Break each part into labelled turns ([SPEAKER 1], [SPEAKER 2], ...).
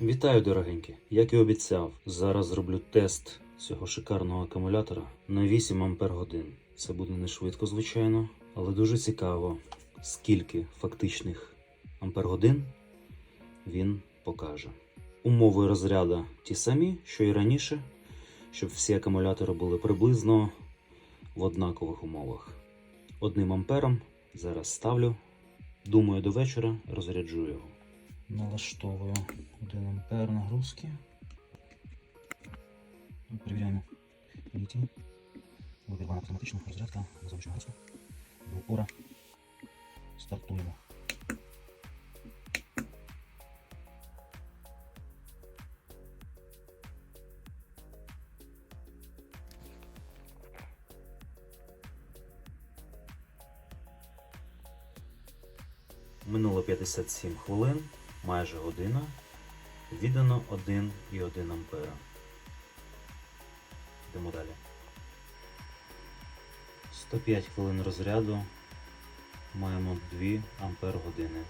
[SPEAKER 1] Вітаю, дорогенькі! Як і обіцяв, зараз зроблю тест цього шикарного акумулятора на 8 Ампер годин. Це буде не швидко, звичайно, але дуже цікаво, скільки фактичних ампер годин він покаже. Умови розряду ті самі, що і раніше, щоб всі акумулятори були приблизно в однакових умовах. Одним ампером зараз ставлю. Думаю, до вечора розряджу його. Налаштовую 1 ампер нагрузки. Перевіряємо літій. Вибірвана автоматична розрядка, зовнішня нагрузка. До упора. Стартуємо. Минуло 57 хвилин, майже година. Віддано 1,1 ампера. Йдемо далі. 105 хвилин розряду. Маємо 2 ампер години.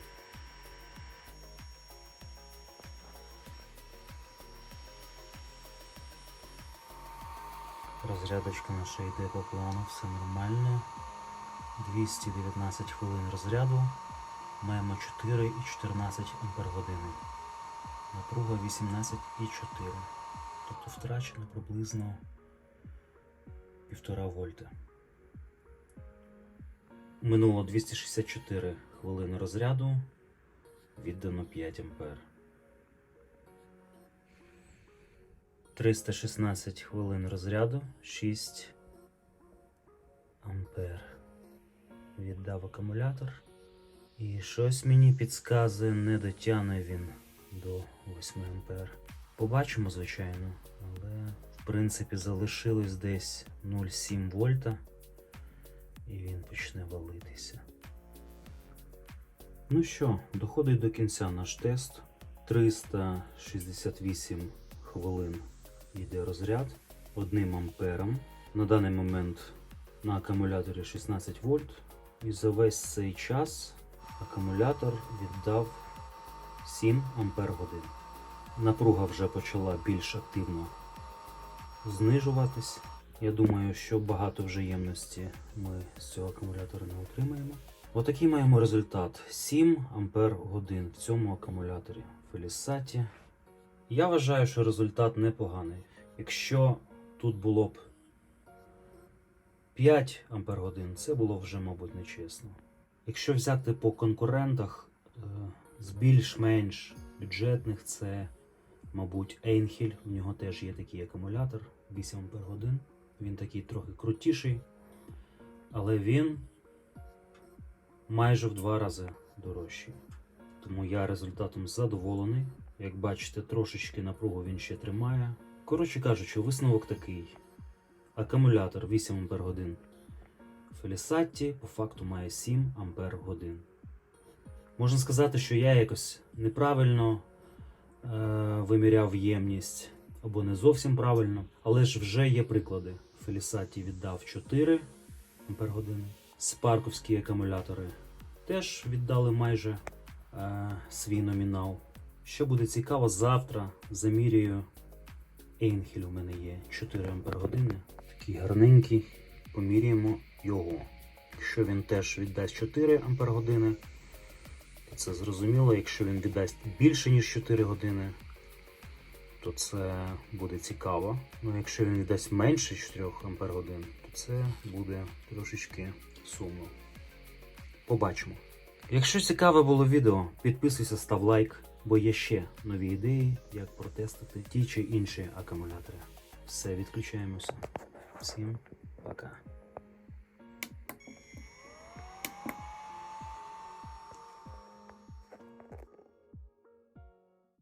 [SPEAKER 1] Розрядочка наша йде по плану, все нормально. 219 хвилин розряду. Маємо 4,14 ампер години. Напруга 18,4. Тобто втрачено приблизно 1,5 вольта. Минуло 264 хвилини розряду. Віддано 5 ампер. 316 хвилин розряду, 6 ампер. Віддав акумулятор. І щось мені підказує, не дотягне він до 8 ампер. Побачимо, звичайно, але в принципі залишилось десь 0,7 вольта, і він почне валитися. Ну що, доходить до кінця наш тест. 368 хвилин йде розряд одним ампером. На даний момент на акумуляторі 16 вольт. І за весь цей час акумулятор віддав 7 ампер. Напруга вже почала більш активно знижуватись. Я думаю, що багато вже ємності ми з цього акумулятора не отримаємо. Отакий маємо результат: 7 ампер в цьому акумуляторі Фелісаті. Я вважаю, що результат непоганий. Якщо тут було б 5 ампер це було вже, мабуть, нечесно. Якщо взяти по конкурентах е, з більш-менш бюджетних, це, мабуть, Einhell. У нього теж є такий акумулятор 8 ампер годин. Він такий трохи крутіший, але він майже в два рази дорожчий. Тому я результатом задоволений. Як бачите, трошечки напругу він ще тримає. Коротше кажучи, висновок такий. Акумулятор 8 ампер годин Фелісатті по факту має 7 ампер годин. Можна сказати, що я якось неправильно е, виміряв ємність або не зовсім правильно, але ж вже є приклади. Фелісатті віддав 4 ампер години. Спарковські акумулятори теж віддали майже е, свій номінал. Що буде цікаво, завтра замірюю Ейнхель у мене є 4 ампер години. Такий гарненький. Поміряємо його. Якщо він теж віддасть 4 ампер години, то це зрозуміло. Якщо він віддасть більше, ніж 4 години, то це буде цікаво. Ну, якщо він віддасть менше 4 ампер годин, то це буде трошечки сумно. Побачимо. Якщо цікаве було відео, підписуйся, став лайк, бо є ще нові ідеї, як протестити ті чи інші акумулятори. Все, відключаємося. Всім пока.